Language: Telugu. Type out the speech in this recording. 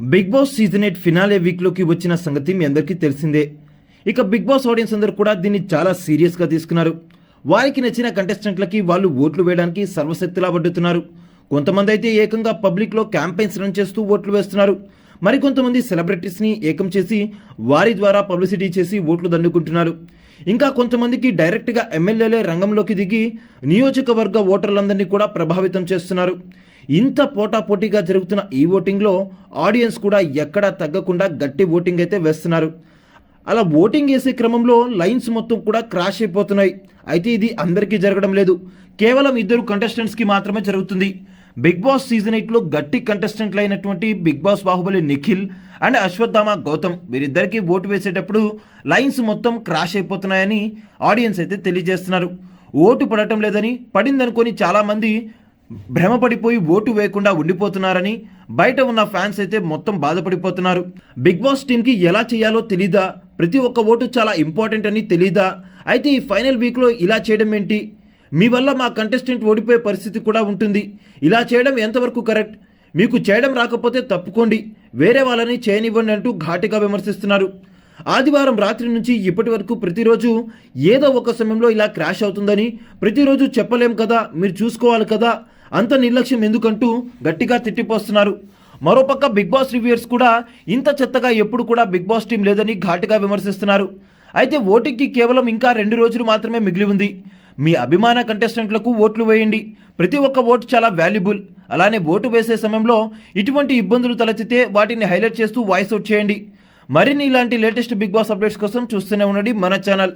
Bigg Boss season eight finale వీక్లోకి వచ్చిన సంగతి మీ అందరికీ తెలిసిందే. ఇక బిగ్ బాస్ ఆడియన్స్ అందరూ కూడా దీన్ని చాలా సీరియస్గా తీసుకున్నారు. వారికి నచ్చిన కంటెస్టెంట్లకి వాళ్ళు ఓట్లు వేయడానికి సర్వశక్తిలా పడ్డుతున్నారు కొంతమంది అయితే ఏకంగా పబ్లిక్లో క్యాంపెయిన్స్ రన్ చేస్తూ ఓట్లు వేస్తున్నారు. మరికొంతమంది సెలబ్రిటీస్ని ఏకం చేసి వారి ద్వారా పబ్లిసిటీ చేసి ఓట్లు దండుకుంటున్నారు. ఇంకా కొంతమందికి డైరెక్ట్గా ఎమ్మెల్యేలే రంగంలోకి దిగి నియోజకవర్గ ఓటర్లందరినీ కూడా ప్రభావితం చేస్తున్నారు. ఇంత పోటాపోటీగా జరుగుతున్న ఈ ఓటింగ్లో ఆడియన్స్ కూడా ఎక్కడా తగ్గకుండా గట్టి ఓటింగ్ అయితే వేస్తున్నారు. అలా ఓటింగ్ వేసే క్రమంలో లైన్స్ మొత్తం కూడా క్రాష్ అయిపోతున్నాయి. అయితే ఇది అందరికీ జరగడం లేదు. కేవలం ఇద్దరు కంటెస్టెంట్స్కి మాత్రమే జరుగుతుంది. బిగ్ బాస్ సీజన్ ఎయిట్లో గట్టి కంటెస్టెంట్లు అయినటువంటి Bigg Boss Baahubali Nikhil and Ashwatthama Gautam వీరిద్దరికీ ఓటు వేసేటప్పుడు లైన్స్ మొత్తం క్రాష్ అయిపోతున్నాయని ఆడియన్స్ అయితే తెలియజేస్తున్నారు. ఓటు పడటం లేదని పడిందనుకొని చాలామంది భ్రమపడిపోయి ఓటు వేయకుండా ఉండిపోతున్నారని బయట ఉన్న ఫ్యాన్స్ అయితే మొత్తం బాధపడిపోతున్నారు. బిగ్ బాస్ టీంకి ఎలా చేయాలో తెలీదా? ప్రతి ఒక్క ఓటు చాలా ఇంపార్టెంట్ అని తెలీదా? అయితే ఈ ఫైనల్ వీక్లో ఇలా చేయడం ఏంటి? మీ వల్ల మా కంటెస్టెంట్ ఓడిపోయే పరిస్థితి కూడా ఉంటుంది. ఇలా చేయడం ఎంతవరకు కరెక్ట్ మీకు చేయడం రాకపోతే తప్పుకోండి. వేరే వాళ్ళని చేయనివ్వండి అంటూ ఘాటుగా విమర్శిస్తున్నారు. ఆదివారం రాత్రి నుంచి ఇప్పటి వరకు ప్రతిరోజు ఏదో ఒక సమయంలో ఇలా క్రాష్ అవుతుందని ప్రతిరోజు చెప్పలేం కదా మీరు చూసుకోవాలి కదా అంత నిర్లక్ష్యం ఎందుకంటూ గట్టిగా తిట్టిపోస్తున్నారు. మరోపక్క బిగ్ బాస్ రివ్యూయర్స్ కూడా ఇంత చెత్తగా ఎప్పుడు కూడా బిగ్ బాస్ టీం లేదని ఘాటుగా విమర్శిస్తున్నారు. అయితే ఓటింగ్కి కేవలం ఇంకా రెండు రోజులు మాత్రమే మిగిలి ఉంది. మీ అభిమాన కంటెస్టెంట్లకు ఓట్లు వేయండి. ప్రతి ఒక్క ఓటు చాలా వాల్యుబుల్. అలానే ఓటు వేసే సమయంలో ఇటువంటి ఇబ్బందులు తలెత్తితే వాటిని హైలైట్ చేస్తూ వాయిస్ అవుట్ చేయండి. మరిన్ని ఇలాంటి లేటెస్ట్ బిగ్ బాస్ అప్డేట్స్ కోసం చూస్తూనే ఉండండి మన ఛానల్.